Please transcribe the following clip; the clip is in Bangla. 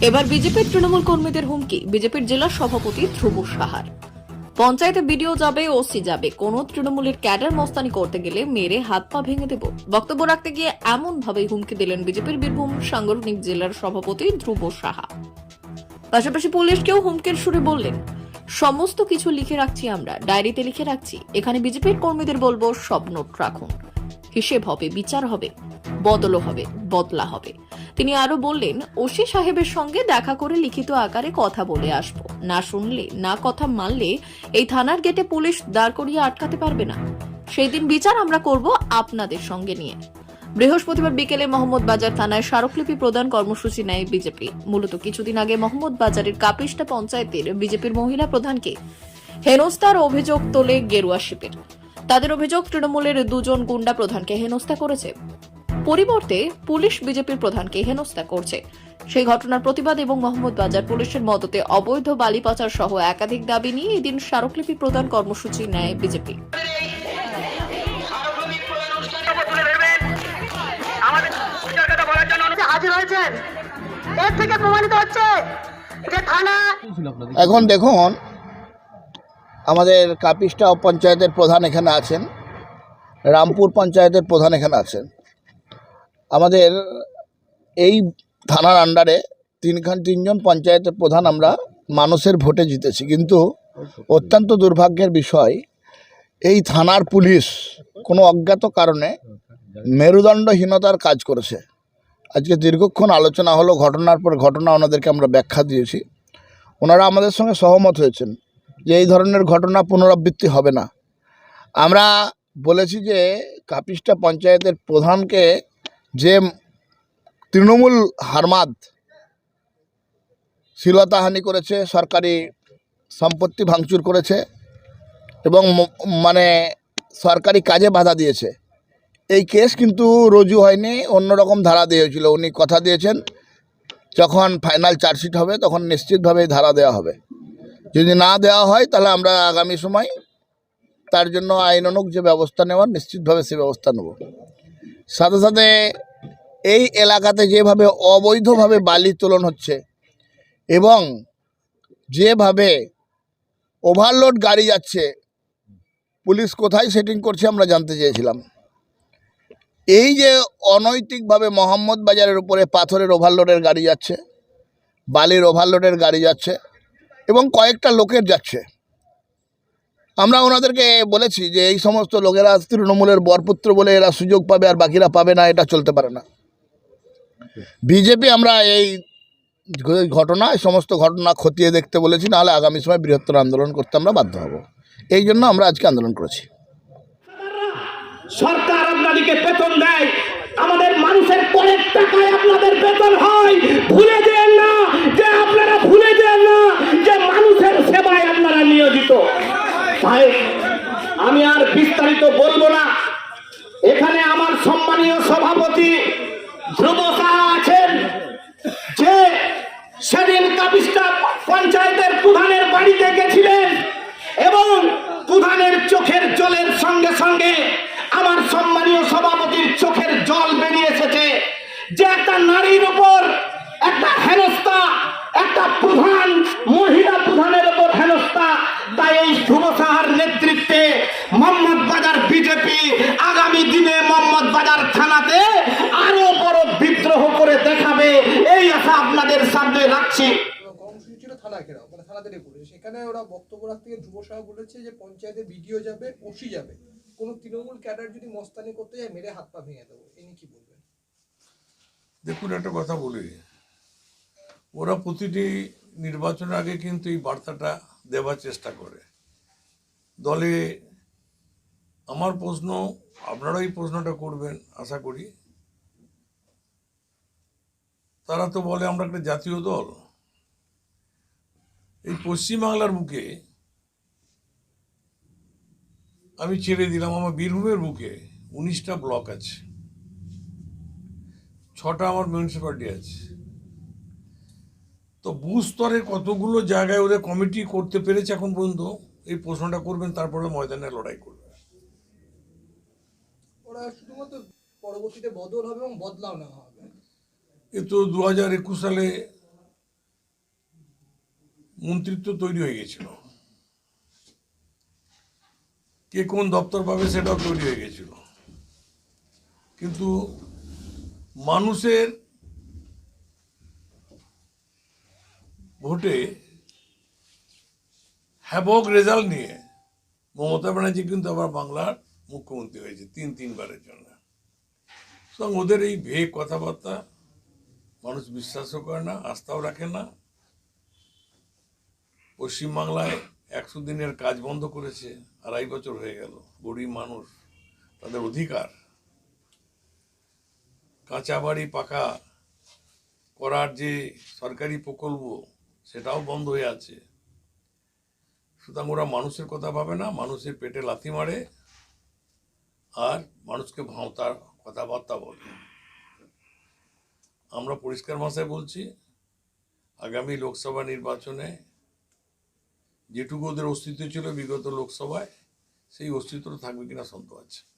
এবার বিজেপির তৃণমূল কর্মীদের হুমকি। বিজেপির জেলা সভাপতি ধ্রুব সাহার। পঞ্চায়েতে বিডিও যাবে, ওসি যাবে। কোন তৃণমূলের ক্যাডার মস্তানি করতে গেলে মেরে হাত পা ভেঙে দেব। বক্তব্য রাখতে গিয়ে এমন ভাবে হুমকি দিলেন বিজেপির বীরভূম সাংগঠনিক জেলার সভাপতি ধ্রুব সাহা। পাশাপাশি পুলিশকেও হুমকির সুরে বললেন, সমস্ত কিছু লিখে রাখছি আমরা, ডায়েরিতে লিখে রাখছি। এখানে বিজেপির কর্মীদের বলব, সব নোট রাখুন। হিসেব হবে, বিচার হবে। বদলও হবে, বদলা হবে। তিনি আরও বললেন, ওসি সাহেবের সঙ্গে দেখা করে লিখিত আকারে কথা বলে আসব। না শুনলে, না কথা মানলে এই থানার গেটে পুলিশ দাঁড় করিয়ে আটকাতে পারবে না। সেই দিন বিচার আমরা করব আপনাদের সঙ্গে নিয়ে। বৃহস্পতিবার বিকেলে মোহাম্মদ বাজার থানায় স্মারকলিপি প্রদান কর্মসূচি নেয় বিজেপি। মূলত কিছুদিন আগে মোহাম্মদ বাজারের কাপিস্টা পঞ্চায়েতের বিজেপির মহিলা প্রধানকে হেনস্তার অভিযোগ তোলে গেরুয়া শিবির। তাদের অভিযোগ তৃণমূলের দুজন গুন্ডা প্রধানকে হেনস্থা করেছে। পরিবর্তে পুলিশ বিজেপির প্রধানকে হেনস্থা করছে। সেই ঘটনার প্রতিবাদ এবং মোহাম্মদ বাজার পুলিশের মদতে অবৈধ বালি পাচার সহ একাধিক দাবি নিয়ে এদিন স্মারকলিপি প্রদান কর্মসূচি নেয় বিজেপি। এখন দেখুন, আমাদের কাপিস্টা পঞ্চায়েতের প্রধান এখানে আছেন, রামপুর পঞ্চায়েতের প্রধান এখানে আছেন। আমাদের এই থানার আন্ডারে তিনখান তিনজন পঞ্চায়েতের প্রধান আমরা মানুষের ভোটে জিতেছি। কিন্তু অত্যন্ত দুর্ভাগ্যের বিষয়, এই থানার পুলিশ কোনো অজ্ঞাত কারণে মেরুদণ্ডহীনতার কাজ করেছে। আজকে দীর্ঘক্ষণ আলোচনা হলো, ঘটনার পর ঘটনা ওনাদেরকে আমরা ব্যাখ্যা দিয়েছি। ওনারা আমাদের সঙ্গে সহমত হয়েছেন যে এই ধরনের ঘটনা পুনরাবৃত্তি হবে না। আমরা বলেছি যে কাপিস্টা পঞ্চায়েতের প্রধানকে যে তৃণমূল হারমাদ শিলতাহানি করেছে, সরকারি সম্পত্তি ভাঙচুর করেছে এবং মানে সরকারি কাজে বাধা দিয়েছে। এই কেস কিন্তু রুজু হয়নি, অন্যরকম ধারা দিয়েছিল উনি কথা দিয়েছেন, যখন ফাইনাল চার্জশিট হবে, তখন নিশ্চিতভাবে ধারা দেওয়া হবে। যদি না দেওয়া হয়, তাহলে আমরা আগামী সময় তার জন্য আইনানুগ যে ব্যবস্থা নেওয়ার, নিশ্চিতভাবে সে ব্যবস্থা নেব। সাথে সাথে এই এলাকাতে যেভাবে অবৈধভাবে বালি তোলন হচ্ছে এবং যেভাবে ওভারলোড গাড়ি যাচ্ছে, পুলিশ কোথায় সেটিং করছে আমরা জানতে চেয়েছিলাম। এই যে অনৈতিকভাবে মোহাম্মদ বাজারের উপরে পাথরের ওভারলোডের গাড়ি যাচ্ছে, বালির ওভারলোডের গাড়ি যাচ্ছে এবং কয়েকটা লোকের যাচ্ছে। আমরা ওনাদেরকে বলেছি যে এই সমস্ত লোকেরা তৃণমূলের বরপুত্র বলে এরা সুযোগ পাবে আর বাকিরা পাবে না, এটা চলতে পারে না। বিজেপি আমরা এই ঘটনা এই সমস্ত ঘটনা খতিয়ে দেখতে বলেছি, নাহলে আগামী সময় বৃহত্তর আন্দোলন করতে আমরা বাধ্য হব। এই জন্য আমরা আজকে আন্দোলন করেছি। সরকার আপনাদেরকে বেতন দেয়, আমাদের মানুষের পরের টাকায় আপনাদের বেতন হয়। ভুলে যেন না যে আপনারা ভুলে যেন না যে মানুষের সেবায় আপনারা নিয়োজিত তাই আমি আর বিস্তারিত বলব না এখানে আমার সম্মানীয় সভাপতি ধ্রুব সাহা আছেন যে সেদিন কাপিস্টা পঞ্চায়েতের প্রধানের বাড়িতে গেছিলেন এবং প্রধানের চোখের জলের সঙ্গে সঙ্গে আমার সম্মানীয় সভাপতির চোখের জল বেরিয়ে এসেছে যে একটা নারীর উপর একটা হেনস্থা, একটা প্রধান, মহিলা প্রধানের উপর হেনস্থা, তাই এই ধ্রুব সাহার নেতৃত্বে মোহাম্মদ বাজার বিজেপি আগামী দিনে মোহাম্মদ বাজার থানাতে আরও বড় বিদ্রোহ করে দেখাবে। এই আশা আপনাদের সামনে রাখছি। সেখানে ওরা বক্তব্য রাখতে বলেছে যে পঞ্চায়েতে যাবে যাবে। কোনো তৃণমূল ক্যাডার যদি মস্তানি করতে যায়, মেরে হাত পা ভেঙে দেবো। ইনি কি বলবেন? দেখুন, একটা কথা বলি। ওরা প্রতিটি নির্বাচনের আগে কিন্তু এই বার্তাটা দেওয়ার চেষ্টা করে। দলে আমার প্রশ্ন, আপনারা এই প্রশ্নটা করবেন, আশা করি। তারা তো বলে, আমরা একটা জাতীয় দল। এই পশ্চিমবাংলার বুকে আমি ছেড়ে দিলাম, আমার বীরভূমের বুকে উনিশটা ব্লক আছে। ছটা আমার মিউনিসিপ্যালিটি আছে। তো বুথ স্তরে কতগুলো জায়গায় ওদের কমিটি করতে পেরেছে এখন পর্যন্ত এই প্রশ্নটা করবেন তারপরে ময়দানে লড়াই করবে। ওরা শুধুমাত্র পরবর্তীতে বদল হবে এবং বদলাও নেওয়া হবে। এ তো দু হাজার একুশ সালে মন্ত্রিত্ব তৈরি হয়ে গেছিল। কে কোন দপ্তর পাবে সেটাও তৈরি হয়ে গেছিল। কিন্তু মানুষের ভোটে হ্যাবক রেজাল্ট নিয়ে মমতা ব্যানার্জি কিন্তু আবার বাংলার মুখ্যমন্ত্রী হয়েছে, তিন তিনবারের জন্য। সুতরাং ওদের এই ভেগ কথাবার্তা মানুষ বিশ্বাসও করে না, আস্থাও রাখে না। পশ্চিমবাংলায় একশো দিনের কাজ বন্ধ করেছে, আড়াই বছর হয়ে গেল। গরিব মানুষ, তাদের অধিকার কাঁচা বাড়ি পাকা করার যে সরকারি প্রকল্প, সেটাও বন্ধ হয়ে আছে। সুতরাং ওরা মানুষের কথা ভাবে না, মানুষের পেটে লাথি মারে আর মানুষকে ভাঁওতার কথাবার্তা বলে। আমরা পরিষ্কার ভাষায় বলছি, আগামী লোকসভা নির্বাচনে যেটুকু ওদের অস্তিত্ব ছিল বিগত লোকসভায়, সেই অস্তিত্ব থাকবে কিনা সন্দেহ আছে।